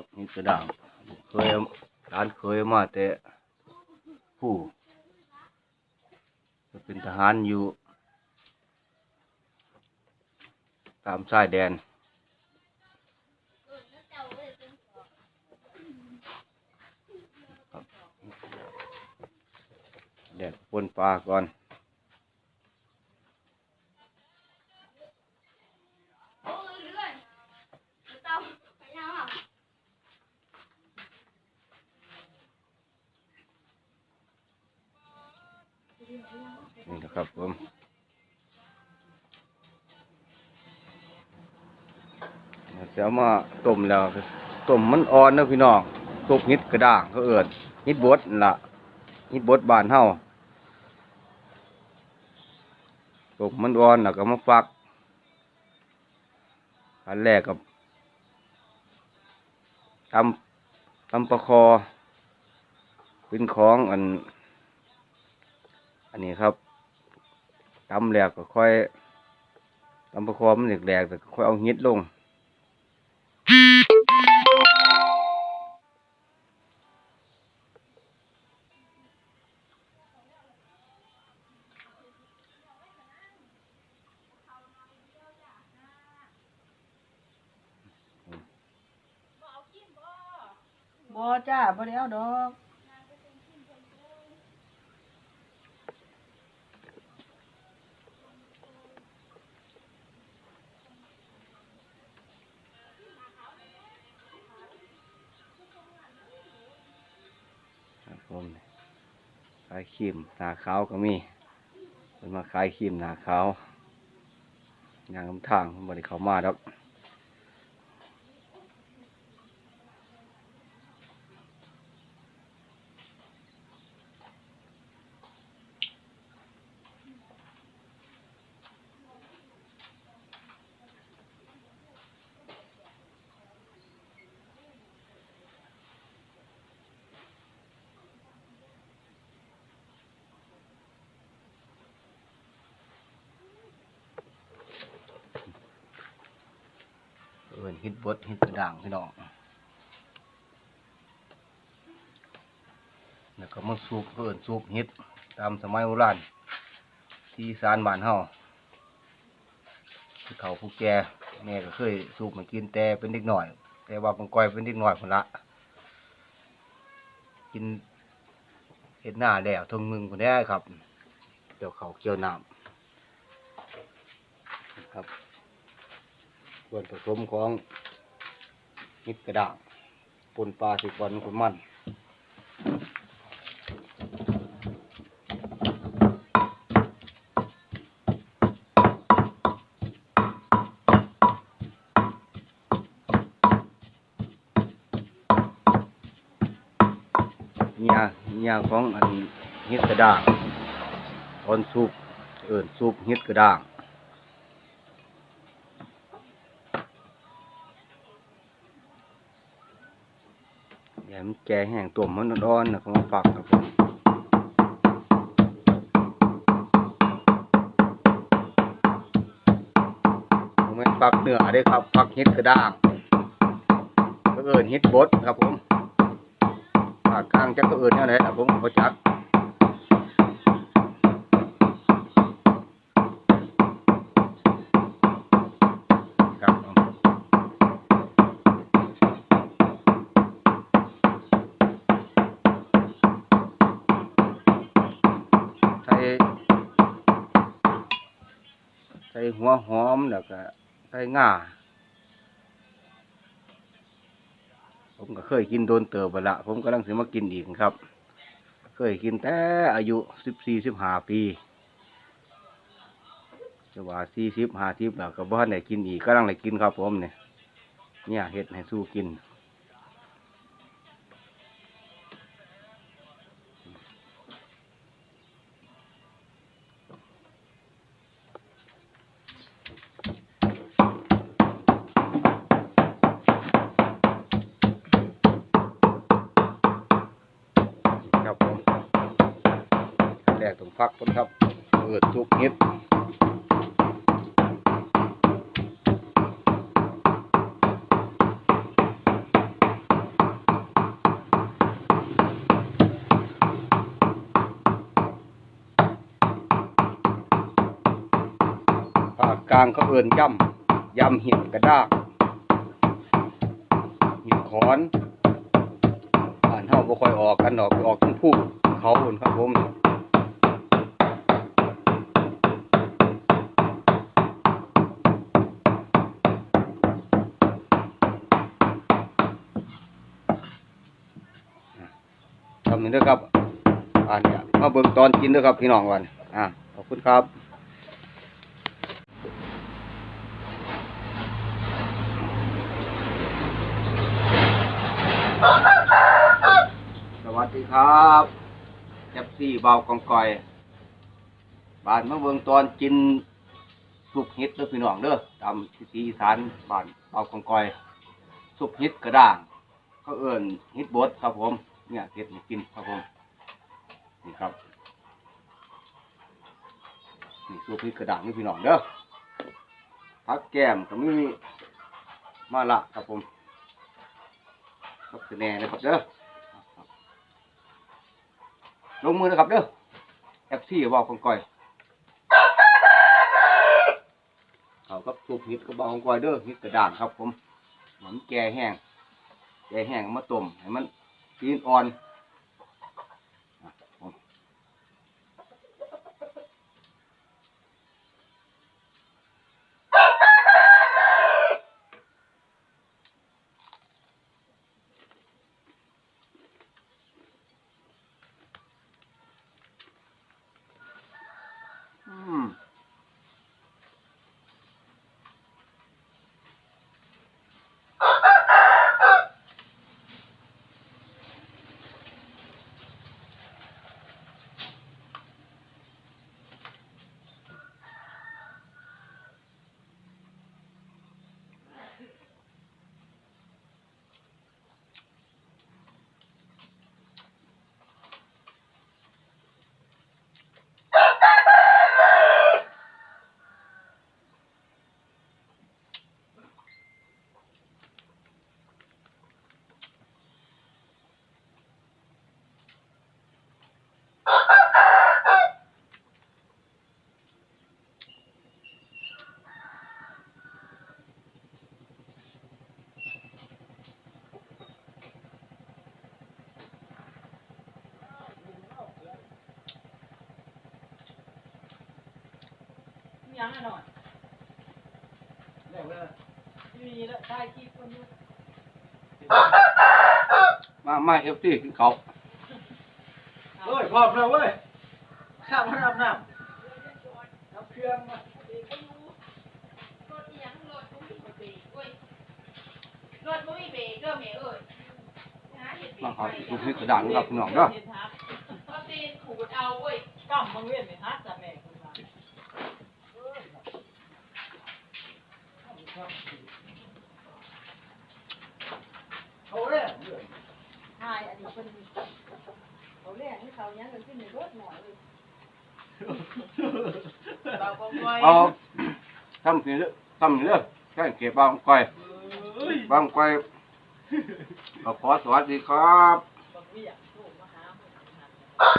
ครับนี่กระด่างเคยร้านเคยมาแต่ผู้จะเป็นทหารอยู่ ตามชายแดนแดดปนปลาก่อน นี่นะครับผมจะเอามาต้มแล้วต้มมันอ่อนนะพี่น้องตุกนิดกระด้างเขาเอิดนิดบดละนิดบดบานเฮาตุกมันอ่อนแล้วก็มาฟักอันแรกกับตำตำปลาคอเป็นของอัน อันนี้ครับตำแหลกก็ค่อยตำประคอมันแหลกๆแต่ก็ค่อยเอาเฮ็ดลงบ่จ้าบ่ได้เอาดอก ขายครีมหนาขาวก็มีเป็นมาขายครีมหนาขาวงานคำทางบริเขามาดอก เอินฮิตบดฮิตกระด่างพี่น้องแล้วก็มาสูบเอินสูบฮิตตามสมัยโบราณที่สานบ้านเฮาเฒ่าผู้แก่แม่ก็เคยสูบมากินแต่เป็นเด็กหน่อย แต่ว่าบางก้อยเป็นเด็กหน่อยคนละกินเห็ดหน้าแล้วทงมึงคนนี้ครับเกี่ยวเขาเกี่ยวน้ำครับ ส่วนผสมของนิดกระด่างปนปลาสิบวันคนมันเนี่ยเนี่ยของอันเฮ็ดกระด่างตอนซุปเอิญซุปเฮ็ดกระด่าง อย่าให้มัน แก่แห้งตัวมันอ่อนๆนะเขามาฝักครับผมผมไม่ฝักเนื้อได้ครับฝักเฮ็ดกระด้างก็เอิญเฮ็ดบดครับผมฝากกลางจะก็เอิญเนี่ยไหนล่ะผมก็จักครับผม ใส่ใส่หัวหอมแล้วก็ใส่ง่าผมก็เคยกินโดนเติบไปละผมกำลังสิมากินอีกครับ เคยกินแต่อายุสิบสี่สิบห้าปีจะว่าสี่สิบห้าสิบแล้วก็บ้านไหนกินอีกก็ลังไหนกินครับผมเนี่ยเนี่ยเห็ดให้สู้กิน กตรงฟักต้นครับเปิดทุกนิดกลางเขาเอินย่ำย่ำเหี่ยวกระด้างเหี่ยงขอนผ่านเท่าบ่ค่อยออกกันออกออกทั้งผู้เขาคนครับผม ทำนี่เด้ครับอ่าเนี่ยมาเบิ่งตอนกินเด้ครับพี่น้องวันอ่าขอบคุณครับสวัสดีครับแจ็บซี่เบากองกอย บานมาเบิ่งตอนกินสุกเฮ็ดเด้อพี่น้องเด้อตามพิธีอีสานบานเบากองกอย สุกเฮ็ดกระด้าง เขาเอิ้นเฮ็ดบดครับผม เนี่ยเฮ็ดให้กินครับผมนี่ครับนี่สูตรพริกกระด่างนี่พี่น้องเด้อผักแก้มก็มีมาละครับผมครับคือแน่นะครับเด้อลงมือนะครับเด้อแอปซี่บอกของก้อยเอาครับสูตรพริกกระบอกของก้อยเด้อพริกกระด่างครับผมหมันแก่แห้งแก่แห้งมาต้มให้มัน จีนอ่อนอะผม อืม ยังอะหน่อยมีแล้วได้กี่คนอยู่มามาเอฟซีกินเขาวเฮ้ยพร้อมแล้วเว้ยข้ามมาอาบน้ำน้ำเครื่องมารถอีหยังรถบ่มีเบรกเว้ยรถบ่มีเบรกเด้อแม่เอ้ยหาเฮ็ดเบรมากครับไว้ลูกพริกกระด่างนะครับพี่น้องเด้อเห็นฮักรถตีนขูดเอาเว้ยกำบังเวียนเป็นฮักจ้ะแม่ คุณว่าเขาเนี่ยทายอันนี้เพิ่นเขาเรียกให้เขายังกันขึ้นในรถหน่อยเลยเบาบ่บ่อยเอาทำนี่เด้อทำนี่เด้อแค่เก็บบางก้อยเฮ้ยบางก้อยก็ขอสวัสดีครับ บังเวียน